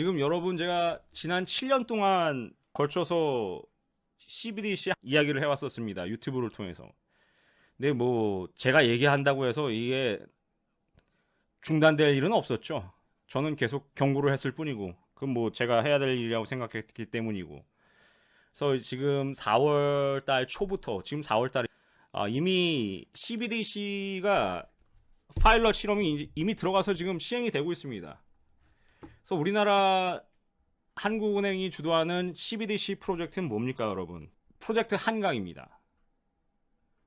지금 여러분 제가 지난 7년 동안 걸쳐서 CBDC 이야기를 해왔었습니다. 유튜브를 통해서. 근데 뭐 제가 얘기한다고 해서 이게 중단될 일은 없었죠. 저는 계속 경고를 했을 뿐이고, 그건 뭐 제가 해야 될 일이라고 생각했기 때문이고. 그래서 지금 4월 달 초부터, 지금 4월 달에 아, 이미 CBDC가 파일럿 실험이 이미 들어가서 지금 시행이 되고 있습니다. 그래서 우리나라 한국은행이 주도하는 CBDC 프로젝트는 뭡니까, 여러분? 프로젝트 한강입니다.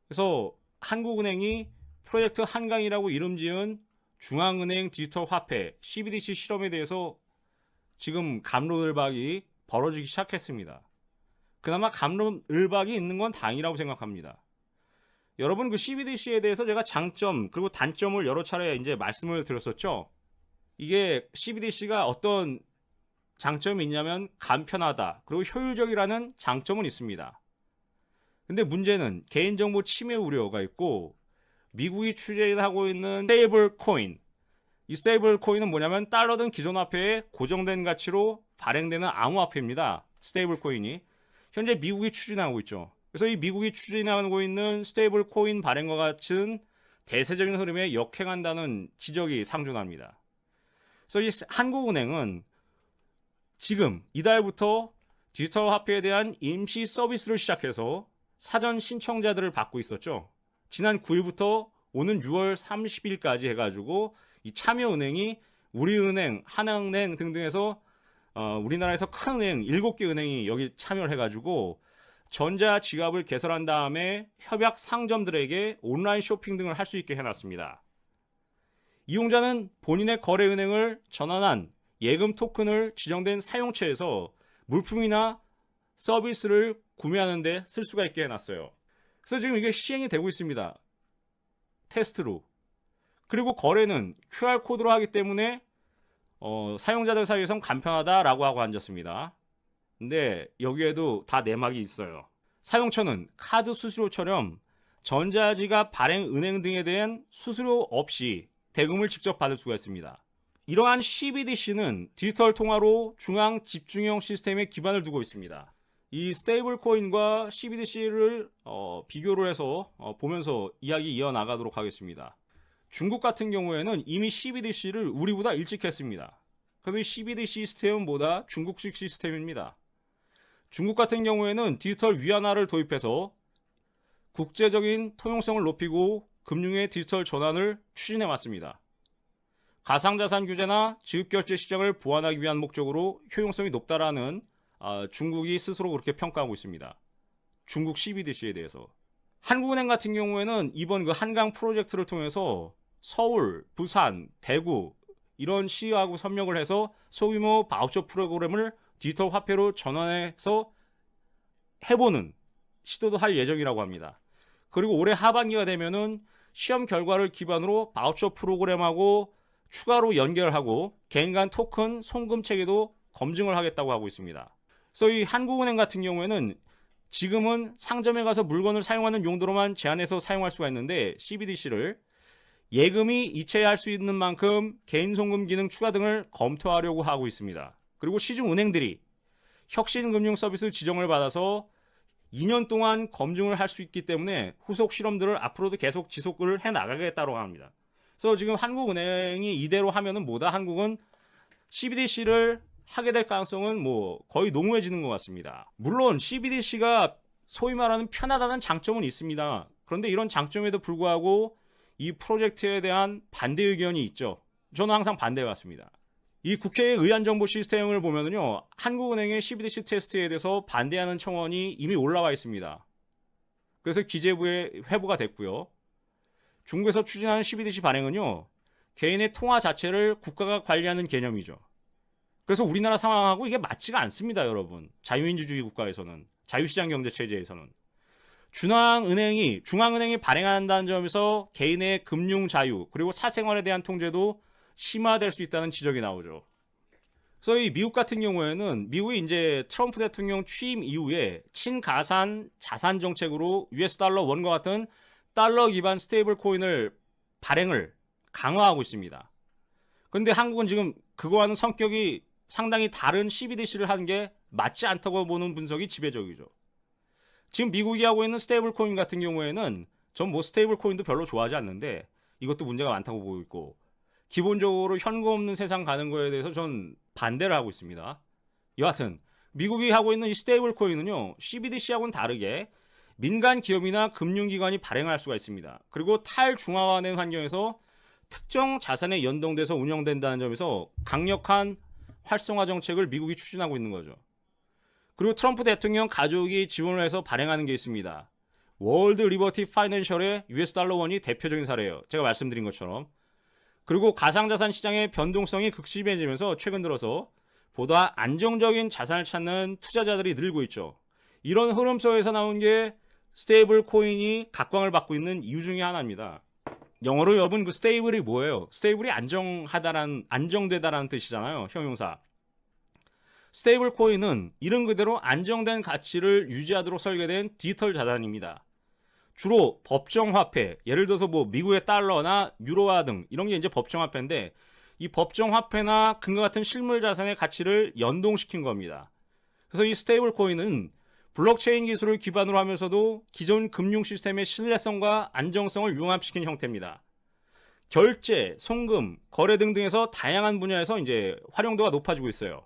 그래서 한국은행이 프로젝트 한강이라고 이름 지은 중앙은행 디지털 화폐 CBDC 실험에 대해서 지금 감론을박이 벌어지기 시작했습니다. 그나마 감론을박이 있는 건 다행이라고 생각합니다. 여러분 그 CBDC에 대해서 제가 장점 그리고 단점을 여러 차례 이제 말씀을 드렸었죠. 이게 CBDC가 어떤 장점이 있냐면 간편하다 그리고 효율적이라는 장점은 있습니다. 근데 문제는 개인정보 침해 우려가 있고 미국이 추진하고 있는 스테이블 코인 이 스테이블 코인은 뭐냐면 달러 등 기존 화폐의 고정된 가치로 발행되는 암호화폐입니다. 스테이블 코인이 현재 미국이 추진하고 있죠. 그래서 이 미국이 추진하고 있는 스테이블 코인 발행과 같은 대세적인 흐름에 역행한다는 지적이 상존합니다. 그래서 이 한국은행은 지금 이달부터 디지털 화폐에 대한 임시 서비스를 시작해서 사전 신청자들을 받고 있었죠. 지난 9일부터 오는 6월 30일까지 해가지고 이 참여은행이 우리은행, 하나은행 등등해서 어, 우리나라에서 큰 은행 7개 은행이 여기 참여를 해가지고 전자 지갑을 개설한 다음에 협약 상점들에게 온라인 쇼핑 등을 할 수 있게 해놨습니다. 이용자는 본인의 거래 은행을 전환한 예금 토큰을 지정된 사용처에서 물품이나 서비스를 구매하는데 쓸 수가 있게 해놨어요. 그래서 지금 이게 시행이 되고 있습니다. 테스트로. 그리고 거래는 QR코드로 하기 때문에 어, 사용자들 사이에선 간편하다라고 하고 앉았습니다. 근데 여기에도 다 내막이 있어요. 사용처는 카드 수수료처럼 전자지갑 발행 은행 등에 대한 수수료 없이 대금을 직접 받을 수가 있습니다. 이러한 CBDC는 디지털 통화로 중앙 집중형 시스템에 기반을 두고 있습니다. 이 스테이블 코인과 CBDC를 어, 비교를 해서 어, 보면서 이야기 이어나가도록 하겠습니다. 중국 같은 경우에는 이미 CBDC를 우리보다 일찍 했습니다. 그래서 이 CBDC 시스템은 뭐다? 중국식 시스템입니다. 중국 같은 경우에는 디지털 위안화를 도입해서 국제적인 통용성을 높이고 금융의 디지털 전환을 추진해 왔습니다. 가상자산 규제나 지급결제 시장을 보완하기 위한 목적으로 효용성이 높다라는 아, 중국이 스스로 그렇게 평가하고 있습니다. 중국 CBDC에 대해서. 한국은행 같은 경우에는 이번 그 한강 프로젝트를 통해서 서울, 부산, 대구 이런 시하고 협력을 해서 소규모 바우처 프로그램을 디지털 화폐로 전환해서 해보는 시도도 할 예정이라고 합니다. 그리고 올해 하반기가 되면은 시험 결과를 기반으로 바우처 프로그램하고 추가로 연결하고 개인 간 토큰 송금 체계도 검증을 하겠다고 하고 있습니다. 그래서 이 한국은행 같은 경우에는 지금은 상점에 가서 물건을 사용하는 용도로만 제한해서 사용할 수가 있는데 CBDC를 예금이 이체할 수 있는 만큼 개인 송금 기능 추가 등을 검토하려고 하고 있습니다. 그리고 시중 은행들이 혁신금융 서비스 지정을 받아서 2년 동안 검증을 할 수 있기 때문에 후속 실험들을 앞으로도 계속 지속을 해 나가겠다고 합니다. 그래서 지금 한국은행이 이대로 하면은 뭐다 한국은 CBDC를 하게 될 가능성은 뭐 거의 농후해지는 것 같습니다. 물론 CBDC가 소위 말하는 편하다는 장점은 있습니다. 그런데 이런 장점에도 불구하고 이 프로젝트에 대한 반대 의견이 있죠. 저는 항상 반대해 왔습니다. 이 국회의 의안 정보 시스템을 보면은요, 한국은행의 CBDC 테스트에 대해서 반대하는 청원이 이미 올라와 있습니다. 그래서 기재부에 회부가 됐고요. 중국에서 추진하는 CBDC 발행은요, 개인의 통화 자체를 국가가 관리하는 개념이죠. 그래서 우리나라 상황하고 이게 맞지가 않습니다, 여러분. 자유민주주의 국가에서는, 자유시장 경제 체제에서는. 중앙은행이, 중앙은행이 발행한다는 점에서 개인의 금융 자유, 그리고 사생활에 대한 통제도 심화될 수 있다는 지적이 나오죠. 그래서 이 미국 같은 경우에는 미국이 이제 트럼프 대통령 취임 이후에 친가산 자산 정책으로 US 달러 원과 같은 달러 기반 스테이블 코인을 발행을 강화하고 있습니다. 근데 한국은 지금 그거와는 성격이 상당히 다른 CBDC를 하는 게 맞지 않다고 보는 분석이 지배적이죠. 지금 미국이 하고 있는 스테이블 코인 같은 경우에는 전 뭐 스테이블 코인도 별로 좋아하지 않는데 이것도 문제가 많다고 보고 있고 기본적으로 현금 없는 세상 가는 거에 대해서 전 반대를 하고 있습니다. 여하튼 미국이 하고 있는 이 스테이블 코인은요 CBDC하고는 다르게 민간 기업이나 금융기관이 발행할 수가 있습니다. 그리고 탈중앙화된 환경에서 특정 자산에 연동돼서 운영된다는 점에서 강력한 활성화 정책을 미국이 추진하고 있는 거죠. 그리고 트럼프 대통령 가족이 지원을 해서 발행하는 게 있습니다. 월드 리버티 파이낸셜의 US 달러 원이 대표적인 사례예요. 제가 말씀드린 것처럼. 그리고 가상자산 시장의 변동성이 극심해지면서 최근 들어서 보다 안정적인 자산을 찾는 투자자들이 늘고 있죠. 이런 흐름 속에서 나온 게 스테이블 코인이 각광을 받고 있는 이유 중에 하나입니다. 영어로 여러분 그 스테이블이 뭐예요? 스테이블이 안정하다란 안정되다라는 뜻이잖아요. 형용사. 스테이블 코인은 이름 그대로 안정된 가치를 유지하도록 설계된 디지털 자산입니다. 주로 법정 화폐, 예를 들어서 뭐 미국의 달러나 유로화 등 이런 게 이제 법정 화폐인데 이 법정 화폐나 금과 같은 실물 자산의 가치를 연동시킨 겁니다. 그래서 이 스테이블 코인은 블록체인 기술을 기반으로 하면서도 기존 금융 시스템의 신뢰성과 안정성을 융합시킨 형태입니다. 결제, 송금, 거래 등등에서 다양한 분야에서 이제 활용도가 높아지고 있어요.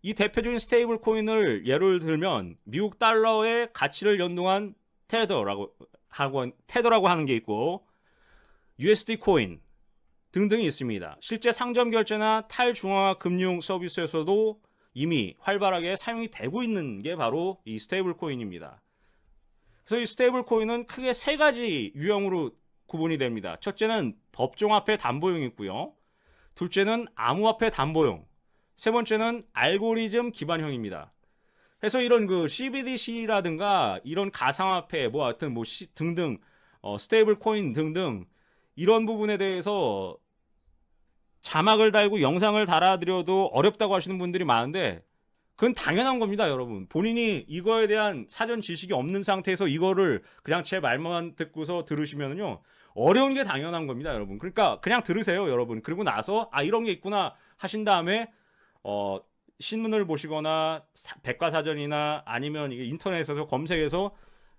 이 대표적인 스테이블 코인을 예를 들면 미국 달러의 가치를 연동한 테더라고 하고 테더라고 하는 게 있고 USD 코인 등등이 있습니다. 실제 상점 결제나 탈중앙화 금융 서비스에서도 이미 활발하게 사용이 되고 있는 게 바로 이 스테이블 코인입니다. 그래서 이 스테이블 코인은 크게 세 가지 유형으로 구분이 됩니다. 첫째는 법정화폐 담보용 있고요. 둘째는 암호화폐 담보용. 세 번째는 알고리즘 기반형입니다. 그래서 이런 그 CBDC라든가 이런 가상화폐 뭐 하여튼 뭐 시- 등등 어, 스테이블 코인 등등 이런 부분에 대해서 자막을 달고 영상을 달아드려도 어렵다고 하시는 분들이 많은데 그건 당연한 겁니다, 여러분. 본인이 이거에 대한 사전 지식이 없는 상태에서 이거를 그냥 제 말만 듣고서 들으시면은요. 어려운 게 당연한 겁니다, 여러분. 그러니까 그냥 들으세요, 여러분. 그리고 나서 아 이런 게 있구나 하신 다음에 어 신문을 보시거나 사- 백과사전이나 아니면 인터넷에서 검색해서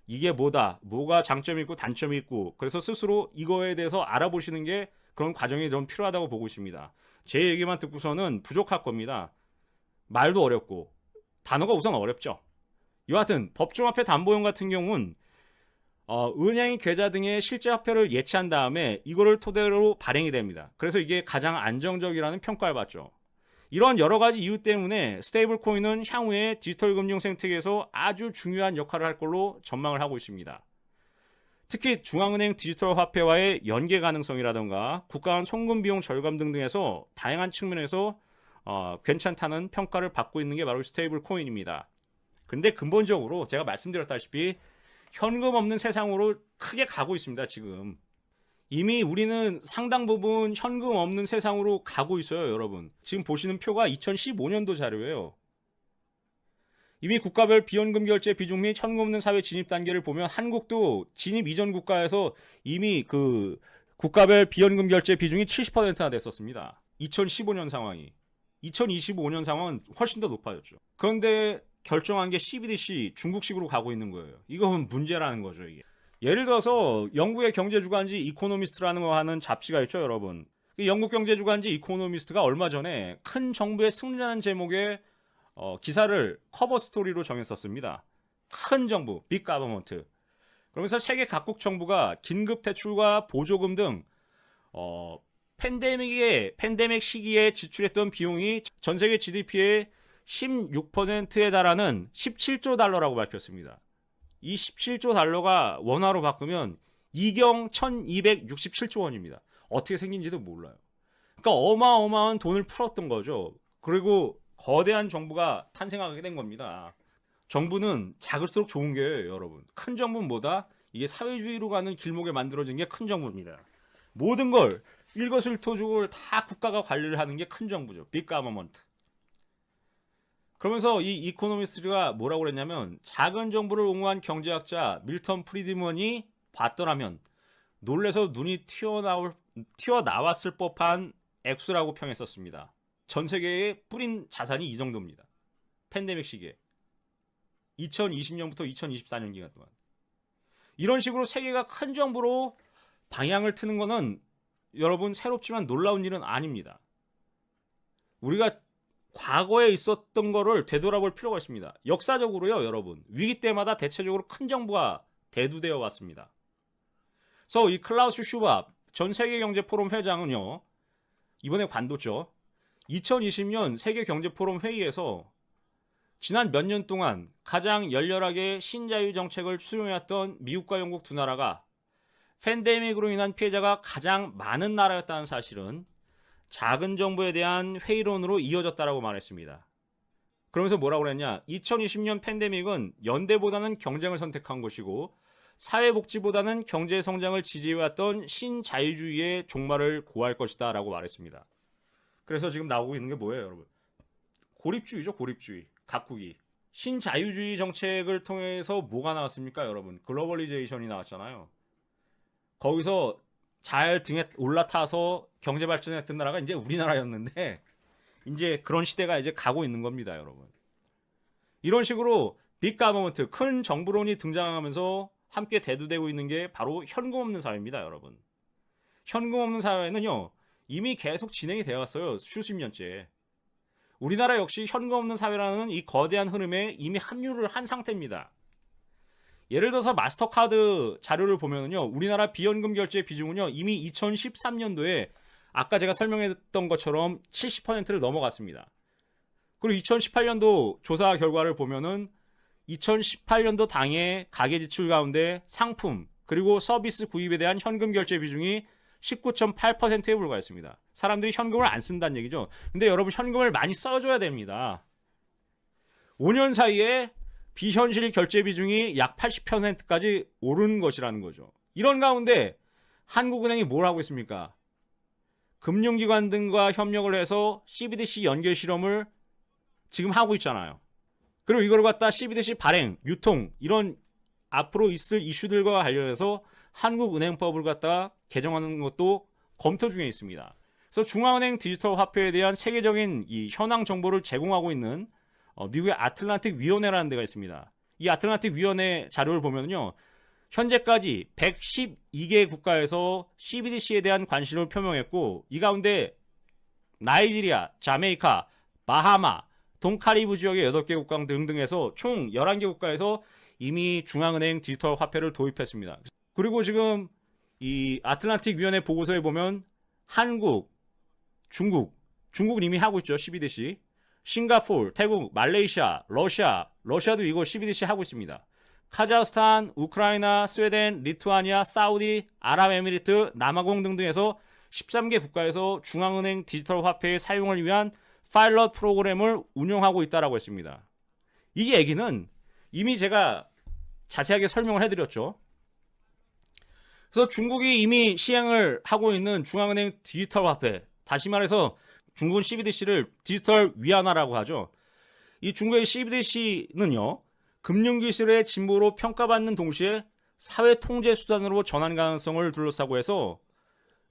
이게 뭐다, 뭐가 장점이 있고 단점이 있고 그래서 스스로 이거에 대해서 알아보시는 게 그런 과정이 좀 필요하다고 보고 있습니다. 제 얘기만 듣고서는 부족할 겁니다. 말도 어렵고 단어가 우선 어렵죠. 여하튼 법정화폐 담보용 같은 경우는 어, 은행 계좌 등의 실제 화폐를 예치한 다음에 이거를 토대로 발행이 됩니다. 그래서 이게 가장 안정적이라는 평가를 받죠. 이런 여러 가지 이유 때문에 스테이블 코인은 향후에 디지털 금융 생태계에서 아주 중요한 역할을 할 걸로 전망을 하고 있습니다. 특히 중앙은행 디지털 화폐와의 연계 가능성이라던가 국가 간 송금 비용 절감 등등에서 다양한 측면에서 어, 괜찮다는 평가를 받고 있는 게 바로 스테이블 코인입니다. 근데 근본적으로 제가 말씀드렸다시피 현금 없는 세상으로 크게 가고 있습니다, 지금. 이미 우리는 상당 부분 현금 없는 세상으로 가고 있어요, 여러분. 지금 보시는 표가 2015년도 자료예요. 이미 국가별 비현금 결제 비중 및 현금 없는 사회 진입 단계를 보면 한국도 진입 이전 국가에서 이미 그 국가별 비현금 결제 비중이 70%나 됐었습니다. 2015년 상황이. 2025년 상황은 훨씬 더 높아졌죠. 그런데 결정한 게 CBDC 중국식으로 가고 있는 거예요. 이건 문제라는 거죠, 이게. 예를 들어서 영국의 경제 주간지 이코노미스트라는 거 하는 잡지가 있죠, 여러분. 이 영국 경제 주간지 이코노미스트가 얼마 전에 큰 정부의 승리라는 제목의 어, 기사를 커버 스토리로 정했었습니다. 큰 정부, 빅 가버먼트. 그러면서 세계 각국 정부가 긴급 대출과 보조금 등 어, 팬데믹의 팬데믹 시기에 지출했던 비용이 전 세계 GDP의 16%에 달하는 17조 달러라고 밝혔습니다. 이 17조 달러가 원화로 바꾸면 이경 1267조 원입니다. 어떻게 생긴지도 몰라요. 그러니까 어마어마한 돈을 풀었던 거죠. 그리고 거대한 정부가 탄생하게 된 겁니다. 정부는 작을수록 좋은 게 여러분. 큰 정부는 뭐다? 이게 사회주의로 가는 길목에 만들어진 게 큰 정부입니다. 모든 걸 일거수일투족을 다 국가가 관리를 하는 게 큰 정부죠. 빅 가버먼트. 그러면서 이 이코노미스트가 뭐라고 그랬냐면 작은 정부를 옹호한 경제학자 밀턴 프리드먼이 봤더라면 놀래서 눈이 튀어나올 튀어나왔을 법한 액수라고 평했었습니다. 전 세계에 뿌린 자산이 이 정도입니다. 팬데믹 시기에. 2020년부터 2024년 기간 동안. 이런 식으로 세계가 큰 정부로 방향을 트는 거는 여러분 새롭지만 놀라운 일은 아닙니다. 우리가 과거에 있었던 거를 되돌아볼 필요가 있습니다. 역사적으로요, 여러분. 위기 때마다 대체적으로 큰 정부가 대두되어 왔습니다. 그래서 이 클라우스 슈밥 전 세계 경제 포럼 회장은요. 이번에 관뒀죠. 2020년 세계 경제 포럼 회의에서 지난 몇 년 동안 가장 열렬하게 신자유 정책을 수용해왔던 미국과 영국 두 나라가 팬데믹으로 인한 피해자가 가장 많은 나라였다는 사실은 작은 정부에 대한 회의론으로 이어졌다라고 말했습니다. 그러면서 뭐라고 그랬냐? 2020년 팬데믹은 연대보다는 경쟁을 선택한 것이고 사회복지보다는 경제 성장을 지지해왔던 신자유주의의 종말을 고할 것이다라고 말했습니다. 그래서 지금 나오고 있는 게 뭐예요, 여러분? 고립주의죠, 고립주의. 각국이 신자유주의 정책을 통해서 뭐가 나왔습니까, 여러분? 글로벌리제이션이 나왔잖아요. 거기서 잘 등에 올라타서 경제 발전했던 나라가 이제 우리나라였는데 이제 그런 시대가 이제 가고 있는 겁니다, 여러분. 이런 식으로 빅 가버먼트 큰 정부론이 등장하면서 함께 대두되고 있는 게 바로 현금 없는 사회입니다, 여러분. 현금 없는 사회는요. 이미 계속 진행이 되어 왔어요. 수십 년째. 우리나라 역시 현금 없는 사회라는 이 거대한 흐름에 이미 합류를 한 상태입니다. 예를 들어서 마스터카드 자료를 보면은요, 우리나라 비연금 결제 비중은요, 이미 2013년도에 아까 제가 설명했던 것처럼 70%를 넘어갔습니다. 그리고 2018년도 조사 결과를 보면은 2018년도 당해 가계 지출 가운데 상품 그리고 서비스 구입에 대한 현금 결제 비중이 19.8%에 불과했습니다. 사람들이 현금을 안 쓴다는 얘기죠. 근데 여러분 현금을 많이 써줘야 됩니다. 5년 사이에 비현실 결제 비중이 약 80%까지 오른 것이라는 거죠. 이런 가운데 한국은행이 뭘 하고 있습니까? 금융기관 등과 협력을 해서 CBDC 연결 실험을 지금 하고 있잖아요. 그리고 이걸 갖다 CBDC 발행, 유통 이런 앞으로 있을 이슈들과 관련해서 한국은행법을 갖다 개정하는 것도 검토 중에 있습니다. 그래서 중앙은행 디지털 화폐에 대한 세계적인 이 현황 정보를 제공하고 있는 어, 미국의 아틀란틱 위원회라는 데가 있습니다. 이 아틀란틱 위원회 자료를 보면요. 현재까지 112개 국가에서 CBDC에 대한 관심을 표명했고 이 가운데 나이지리아, 자메이카, 바하마, 동카리브 지역의 8개 국가 등등에서 총 11개 국가에서 이미 중앙은행 디지털 화폐를 도입했습니다. 그리고 지금 이 아틀란틱 위원회 보고서에 보면 한국, 중국, 중국은 이미 하고 있죠. CBDC. 싱가포르, 태국, 말레이시아, 러시아, 러시아도 이거 CBDC 하고 있습니다. 카자흐스탄, 우크라이나, 스웨덴, 리투아니아, 사우디, 아랍에미리트, 남아공 등등에서 13개 국가에서 중앙은행 디지털 화폐의 사용을 위한 파일럿 프로그램을 운영하고 있다라고 했습니다. 이 얘기는 이미 제가 자세하게 설명을 해드렸죠. 그래서 중국이 이미 시행을 하고 있는 중앙은행 디지털 화폐, 다시 말해서 중국은 CBDC를 디지털 위안화라고 하죠. 이 중국의 CBDC는요, 금융기술의 진보로 평가받는 동시에 사회 통제 수단으로 전환 가능성을 둘러싸고 해서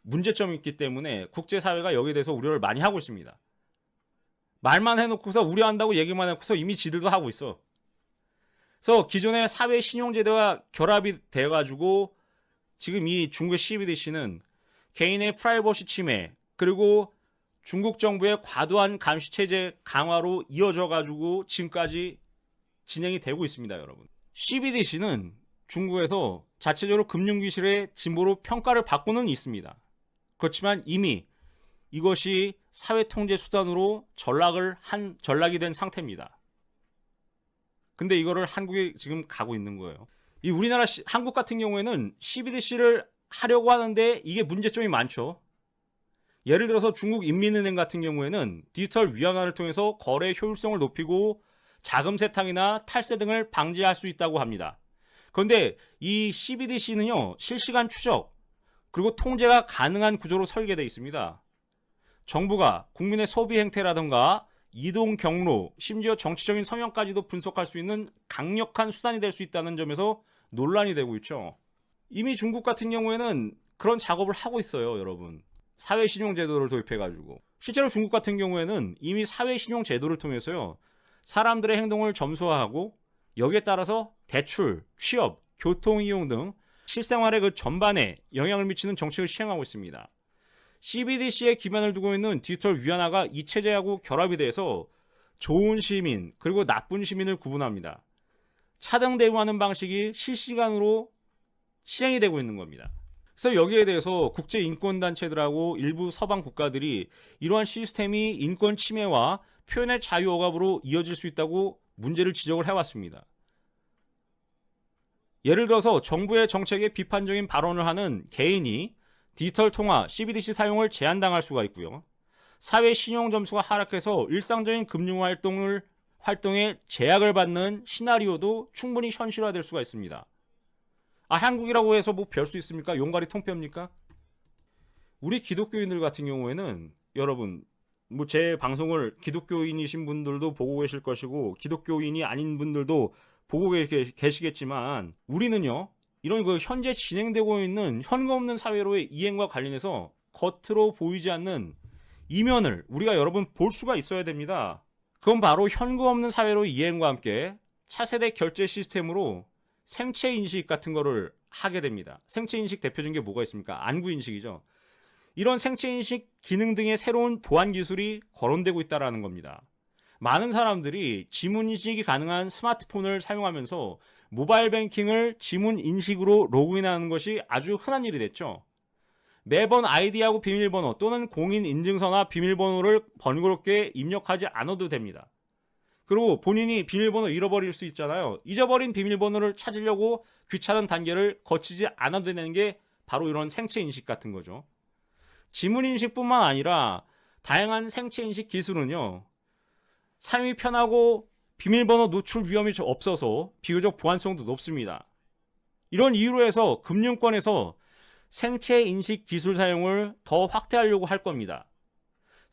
문제점이 있기 때문에 국제사회가 여기에 대해서 우려를 많이 하고 있습니다. 말만 해놓고서 우려한다고 얘기만 해놓고서 이미 지들도 하고 있어. 그래서 기존의 사회 신용제도와 결합이 돼가지고 지금 이 중국의 CBDC는 개인의 프라이버시 침해 그리고 중국 정부의 과도한 감시 체제 강화로 이어져 가지고 지금까지 진행이 되고 있습니다, 여러분. CBDC는 중국에서 자체적으로 금융기술의 진보로 평가를 받고는 있습니다. 그렇지만 이미 이것이 사회 통제 수단으로 전락을 한 전락이 된 상태입니다. 근데 이거를 한국에 지금 가고 있는 거예요. 이 우리나라 시, 한국 같은 경우에는 CBDC를 하려고 하는데 이게 문제점이 많죠. 예를 들어서 중국 인민은행 같은 경우에는 디지털 위안화를 통해서 거래 효율성을 높이고 자금 세탁이나 탈세 등을 방지할 수 있다고 합니다. 그런데 이 CBDC는요, 실시간 추적, 그리고 통제가 가능한 구조로 설계되어 있습니다. 정부가 국민의 소비 행태라든가 이동 경로, 심지어 정치적인 성향까지도 분석할 수 있는 강력한 수단이 될 수 있다는 점에서 논란이 되고 있죠. 이미 중국 같은 경우에는 그런 작업을 하고 있어요, 여러분. 사회신용제도를 도입해가지고 실제로 중국 같은 경우에는 이미 사회신용제도를 통해서요 사람들의 행동을 점수화하고 여기에 따라서 대출, 취업, 교통이용 등 실생활의 그 전반에 영향을 미치는 정책을 시행하고 있습니다. CBDC에 기반을 두고 있는 디지털 위안화가 이 체제하고 결합이 돼서 좋은 시민 그리고 나쁜 시민을 구분합니다. 차등 대우하는 방식이 실시간으로 시행이 되고 있는 겁니다. 그래서 여기에 대해서 국제 인권 단체들하고 일부 서방 국가들이 이러한 시스템이 인권 침해와 표현의 자유 억압으로 이어질 수 있다고 문제를 지적을 해왔습니다. 예를 들어서 정부의 정책에 비판적인 발언을 하는 개인이 디지털 통화 CBDC 사용을 제한당할 수가 있고요. 사회 신용 점수가 하락해서 일상적인 금융 활동을 활동에 제약을 받는 시나리오도 충분히 현실화될 수가 있습니다. 아 한국이라고 해서 뭐 별 수 있습니까? 용가리 통뼈입니까? 우리 기독교인들 같은 경우에는 여러분 뭐 제 방송을 기독교인이신 분들도 보고 계실 것이고 기독교인이 아닌 분들도 보고 계- 계시겠지만 우리는요 이런 그 현재 진행되고 있는 현금 없는 사회로의 이행과 관련해서 겉으로 보이지 않는 이면을 우리가 여러분 볼 수가 있어야 됩니다. 그건 바로 현금 없는 사회로 이행과 함께 차세대 결제 시스템으로 생체 인식 같은 거를 하게 됩니다. 생체 인식 대표적인 게 뭐가 있습니까? 안구 인식이죠. 이런 생체 인식 기능 등의 새로운 보안 기술이 거론되고 있다라는 겁니다. 많은 사람들이 지문 인식이 가능한 스마트폰을 사용하면서 모바일 뱅킹을 지문 인식으로 로그인하는 것이 아주 흔한 일이 됐죠. 매번 아이디하고 비밀번호 또는 공인 인증서나 비밀번호를 번거롭게 입력하지 않아도 됩니다. 그리고 본인이 비밀번호 잃어버릴 수 있잖아요. 잊어버린 비밀번호를 찾으려고 귀찮은 단계를 거치지 않아도 되는 게 바로 이런 생체 인식 같은 거죠. 지문 인식뿐만 아니라 다양한 생체 인식 기술은요. 사용이 편하고 비밀번호 노출 위험이 좀 없어서 비교적 보안성도 높습니다. 이런 이유로 해서 금융권에서 생체 인식 기술 사용을 더 확대하려고 할 겁니다.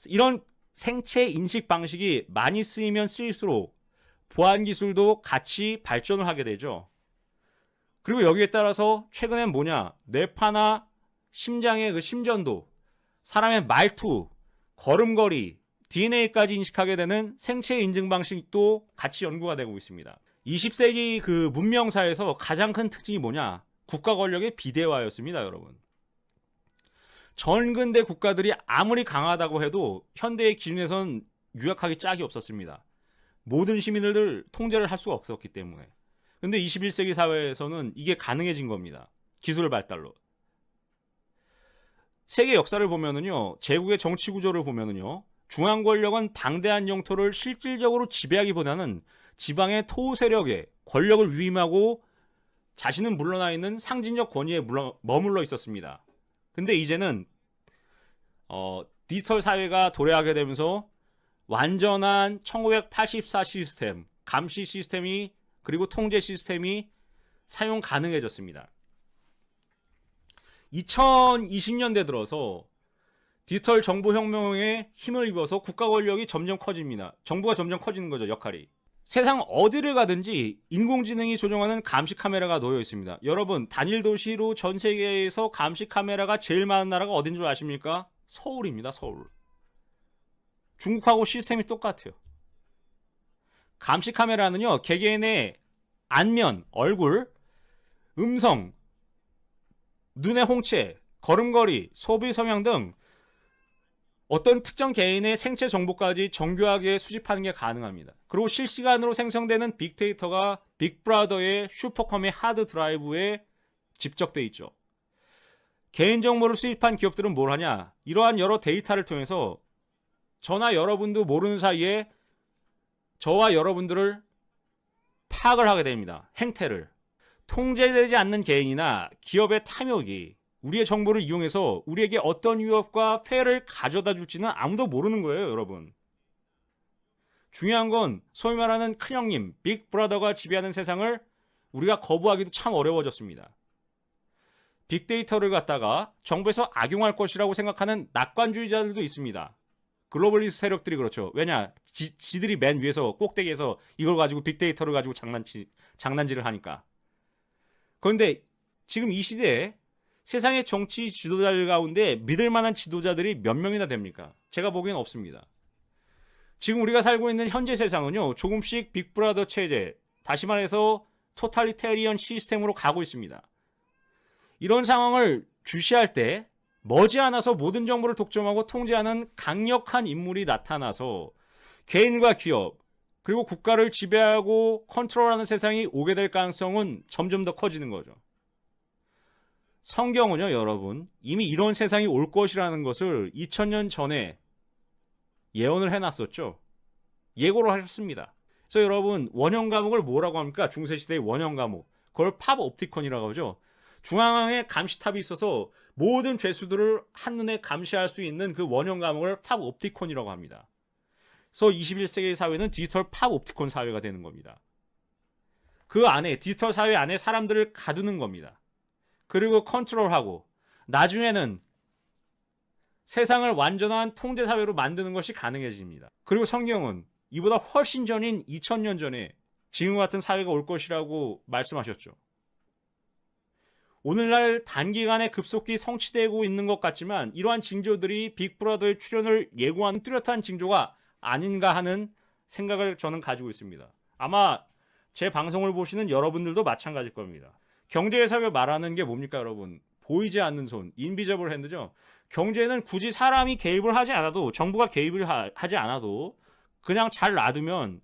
이런 생체 인식 방식이 많이 쓰이면 쓰일수록 보안 기술도 같이 발전을 하게 되죠. 그리고 여기에 따라서 최근엔 뭐냐 뇌파나 심장의 그 심전도 사람의 말투, 걸음걸이, DNA까지 인식하게 되는 생체 인증 방식도 같이 연구가 되고 있습니다. 20세기 그 문명사에서 가장 큰 특징이 뭐냐? 국가 권력의 비대화였습니다, 여러분. 전근대 국가들이 아무리 강하다고 해도 현대의 기준에선 유약하기 짝이 없었습니다. 모든 시민들 통제를 할 수가 없었기 때문에. 근데 21세기 사회에서는 이게 가능해진 겁니다. 기술 발달로. 세계 역사를 보면은요, 제국의 정치 구조를 보면은요, 중앙 권력은 방대한 영토를 실질적으로 지배하기보다는 지방의 토 세력에 권력을 위임하고 자신은 물러나 있는 상징적 권위에 물러, 머물러 있었습니다. 근데 이제는 어, 디지털 사회가 도래하게 되면서 완전한 1984 시스템, 감시 시스템이 그리고 통제 시스템이 사용 가능해졌습니다. 2020년대 들어서 디지털 정보 혁명에 힘을 입어서 국가 권력이 점점 커집니다. 정부가 점점 커지는 거죠, 역할이. 세상 어디를 가든지 인공지능이 조종하는 감시 카메라가 놓여 있습니다. 여러분, 단일 도시로 전 세계에서 감시 카메라가 제일 많은 나라가 어딘 줄 아십니까? 서울입니다, 서울. 중국하고 시스템이 똑같아요. 감시 카메라는요, 개개인의 안면, 얼굴, 음성, 눈의 홍채, 걸음걸이, 소비 성향 등 어떤 특정 개인의 생체 정보까지 정교하게 수집하는 게 가능합니다. 그리고 실시간으로 생성되는 빅데이터가 빅브라더의 슈퍼컴의 하드 드라이브에 집적돼 있죠. 개인 정보를 수집한 기업들은 뭘 하냐? 이러한 여러 데이터를 통해서 저나 여러분도 모르는 사이에 저와 여러분들을 파악을 하게 됩니다. 행태를. 통제되지 않는 개인이나 기업의 탐욕이 우리의 정보를 이용해서 우리에게 어떤 위협과 폐해를 가져다 줄지는 아무도 모르는 거예요, 여러분. 중요한 건 소위 말하는 큰형님, 빅브라더가 지배하는 세상을 우리가 거부하기도 참 어려워졌습니다. 빅데이터를 갖다가 정부에서 악용할 것이라고 생각하는 낙관주의자들도 있습니다. 글로벌리스트 세력들이 그렇죠. 왜냐? 지, 지들이 맨 위에서 꼭대기에서 이걸 가지고 빅데이터를 가지고 장난치, 장난질을 하니까. 그런데 지금 이 시대에 세상의 정치 지도자들 가운데 믿을 만한 지도자들이 몇 명이나 됩니까? 제가 보기엔 없습니다. 지금 우리가 살고 있는 현재 세상은요, 조금씩 빅브라더 체제, 다시 말해서 토탈리테리언 시스템으로 가고 있습니다. 이런 상황을 주시할 때 머지않아서 모든 정보를 독점하고 통제하는 강력한 인물이 나타나서 개인과 기업 그리고 국가를 지배하고 컨트롤하는 세상이 오게 될 가능성은 점점 더 커지는 거죠. 성경은요, 여러분, 이미 이런 세상이 올 것이라는 것을 2000년 전에 예언을 해놨었죠. 예고를 하셨습니다. 그래서 여러분, 원형 과목을 뭐라고 합니까? 중세시대의 원형 과목. 그걸 팝 옵티콘이라고 하죠. 중앙에 감시탑이 있어서 모든 죄수들을 한눈에 감시할 수 있는 그 원형 과목을 팝 옵티콘이라고 합니다. 그래서 21세기 사회는 디지털 팝 옵티콘 사회가 되는 겁니다. 그 안에 디지털 사회 안에 사람들을 가두는 겁니다. 그리고 컨트롤하고 나중에는 세상을 완전한 통제 사회로 만드는 것이 가능해집니다. 그리고 성경은 이보다 훨씬 전인 2000년 전에 지금 같은 사회가 올 것이라고 말씀하셨죠. 오늘날 단기간에 급속히 성취되고 있는 것 같지만 이러한 징조들이 빅브라더의 출현을 예고하는 뚜렷한 징조가 아닌가 하는 생각을 저는 가지고 있습니다. 아마 제 방송을 보시는 여러분들도 마찬가지일 겁니다. 경제회사가 말하는 게 뭡니까, 여러분? 보이지 않는 손, 인비저블 핸드죠. 경제는 굳이 사람이 개입을 하지 않아도 정부가 개입을 하, 하지 않아도 그냥 잘 놔두면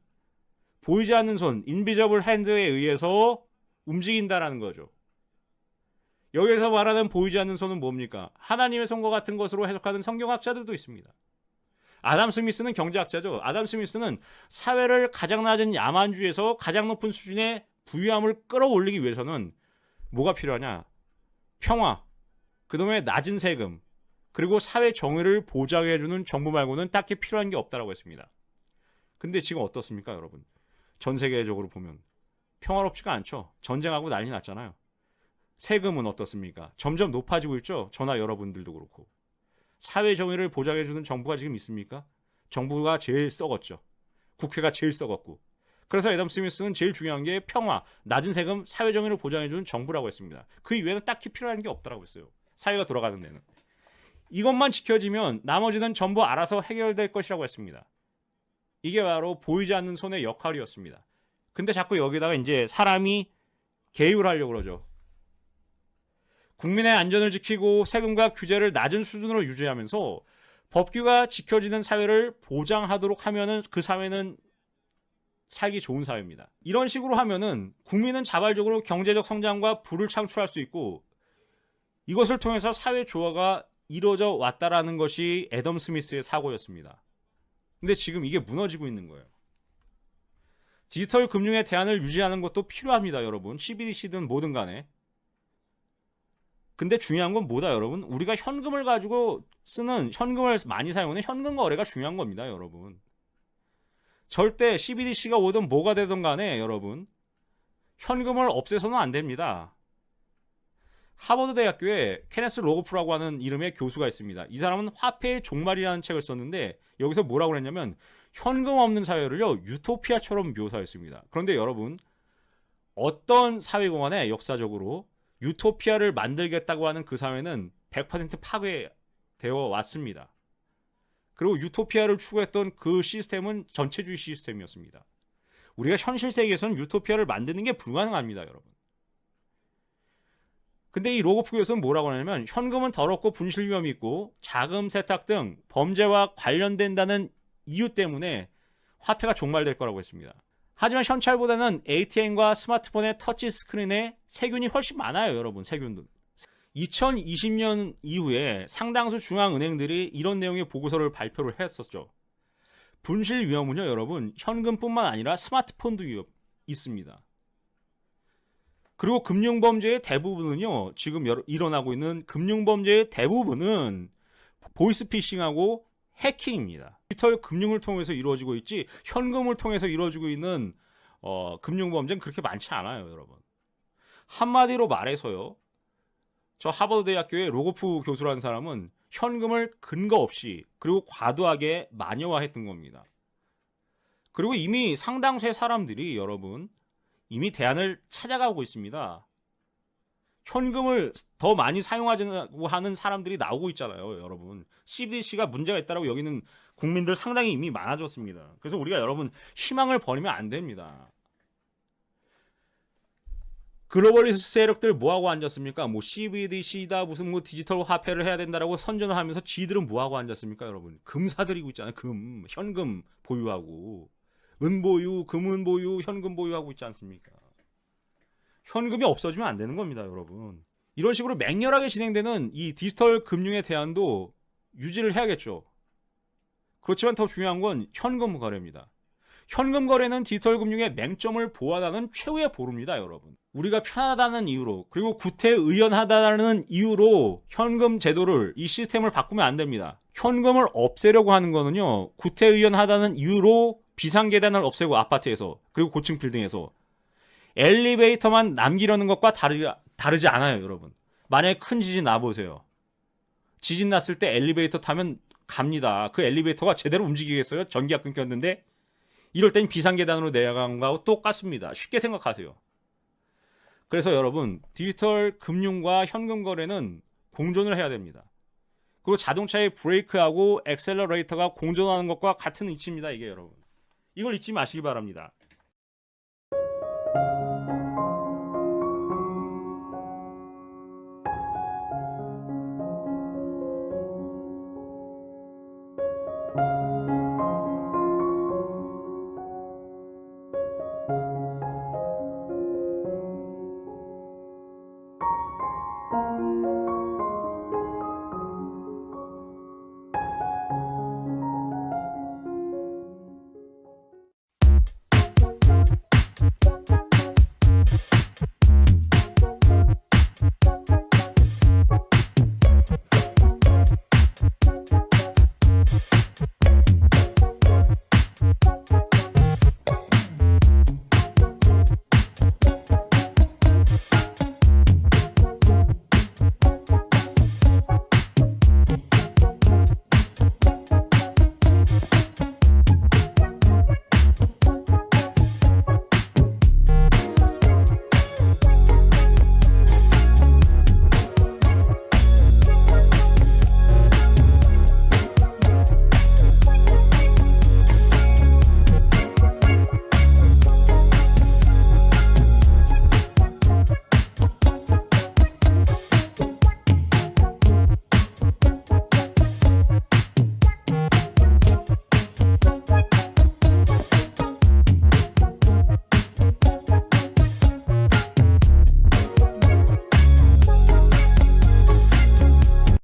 보이지 않는 손, 인비저블 핸드에 의해서 움직인다라는 거죠. 여기서 말하는 보이지 않는 손은 뭡니까? 하나님의 손과 같은 것으로 해석하는 성경학자들도 있습니다. 아담 스미스는 경제학자죠. 아담 스미스는 사회를 가장 낮은 야만주에서 가장 높은 수준의 부유함을 끌어올리기 위해서는 뭐가 필요하냐? 평화, 그다음에 낮은 세금, 그리고 사회 정의를 보장해주는 정부 말고는 딱히 필요한 게 없다라고 했습니다. 근데 지금 어떻습니까, 여러분? 전 세계적으로 보면 평화롭지가 않죠. 전쟁하고 난리 났잖아요. 세금은 어떻습니까? 점점 높아지고 있죠. 저나 여러분들도 그렇고. 사회 정의를 보장해주는 정부가 지금 있습니까? 정부가 제일 썩었죠. 국회가 제일 썩었고. 그래서 애덤 스미스는 제일 중요한 게 평화, 낮은 세금, 사회 정의를 보장해주는 정부라고 했습니다. 그 이외에는 딱히 필요한 게 없다라고 했어요. 사회가 돌아가는 데는. 이것만 지켜지면 나머지는 전부 알아서 해결될 것이라고 했습니다. 이게 바로 보이지 않는 손의 역할이었습니다. 근데 자꾸 여기다가 이제 사람이 개입을 하려고 그러죠. 국민의 안전을 지키고 세금과 규제를 낮은 수준으로 유지하면서 법규가 지켜지는 사회를 보장하도록 하면은 그 사회는 살기 좋은 사회입니다. 이런 식으로 하면은 국민은 자발적으로 경제적 성장과 부를 창출할 수 있고 이것을 통해서 사회 조화가 이루어져 왔다라는 것이 애덤 스미스의 사고였습니다. 근데 지금 이게 무너지고 있는 거예요. 디지털 금융의 대안을 유지하는 것도 필요합니다, 여러분. CBDC든 뭐든 간에. 근데 중요한 건 뭐다, 여러분? 우리가 현금을 가지고 쓰는 현금을 많이 사용하는 현금 거래가 중요한 겁니다, 여러분. 절대 CBDC가 오든 뭐가 되든 간에 여러분 현금을 없애서는 안 됩니다. 하버드 대학교에 케네스 로고프라고 하는 이름의 교수가 있습니다. 이 사람은 화폐의 종말이라는 책을 썼는데 여기서 뭐라고 했냐면 현금 없는 사회를요 유토피아처럼 묘사했습니다. 그런데 여러분 어떤 사회공헌에 역사적으로 유토피아를 만들겠다고 하는 그 사회는 100% 파괴되어 왔습니다. 그리고 유토피아를 추구했던 그 시스템은 전체주의 시스템이었습니다. 우리가 현실 세계에서는 유토피아를 만드는 게 불가능합니다, 여러분. 근데 이 로고프 교수는 뭐라고 하냐면 현금은 더럽고 분실 위험이 있고 자금 세탁 등 범죄와 관련된다는 이유 때문에 화폐가 종말될 거라고 했습니다. 하지만 현찰보다는 ATM과 스마트폰의 터치 스크린에 세균이 훨씬 많아요, 여러분. 세균도. 2020년 이후에 상당수 중앙은행들이 이런 내용의 보고서를 발표를 했었죠. 분실 위험은요, 여러분, 현금뿐만 아니라 스마트폰도 위험 있습니다. 그리고 금융범죄의 대부분은요, 지금 일어나고 있는 금융범죄의 대부분은 보이스피싱하고 해킹입니다. 디지털 금융을 통해서 이루어지고 있지, 현금을 통해서 이루어지고 있는 어, 금융범죄는 그렇게 많지 않아요, 여러분. 한마디로 말해서요, 저 하버드 대학교의 로고프 교수라는 사람은 현금을 근거 없이 그리고 과도하게 마녀화했던 겁니다. 그리고 이미 상당수의 사람들이 여러분 이미 대안을 찾아가고 있습니다. 현금을 더 많이 사용하자고 하는 사람들이 나오고 있잖아요, 여러분. CBDC가 문제가 있다라고 여기는 국민들 상당히 이미 많아졌습니다. 그래서 우리가 여러분 희망을 버리면 안 됩니다. 글로벌리스트 세력들 뭐하고 앉았습니까? 뭐 CBDC다 무슨 뭐 디지털 화폐를 해야 된다라고 선전을 하면서 지들은 뭐하고 앉았습니까, 여러분? 금 사들이고 있잖아요. 금, 현금 보유하고 은 보유, 금은 보유, 현금 보유하고 있지 않습니까? 현금이 없어지면 안 되는 겁니다, 여러분. 이런 식으로 맹렬하게 진행되는 이 디지털 금융의 대안도 유지를 해야겠죠. 그렇지만 더 중요한 건 현금 거래입니다. 현금 거래는 디지털 금융의 맹점을 보완하는 최후의 보루입니다, 여러분. 우리가 편하다는 이유로 그리고 구태의연하다는 이유로 현금 제도를 이 시스템을 바꾸면 안 됩니다. 현금을 없애려고 하는 거는요. 구태의연하다는 이유로 비상계단을 없애고 아파트에서 그리고 고층 빌딩에서 엘리베이터만 남기려는 것과 다르, 다르지 않아요, 여러분. 만약에 큰 지진 나보세요. 지진 났을 때 엘리베이터 타면 갑니다. 그 엘리베이터가 제대로 움직이겠어요? 전기가 끊겼는데 이럴 땐 비상계단으로 내려간 거하고 똑같습니다. 쉽게 생각하세요. 그래서 여러분, 디지털 금융과 현금 거래는 공존을 해야 됩니다. 그리고 자동차의 브레이크하고 엑셀러레이터가 공존하는 것과 같은 이치입니다, 이게 여러분. 이걸 잊지 마시기 바랍니다.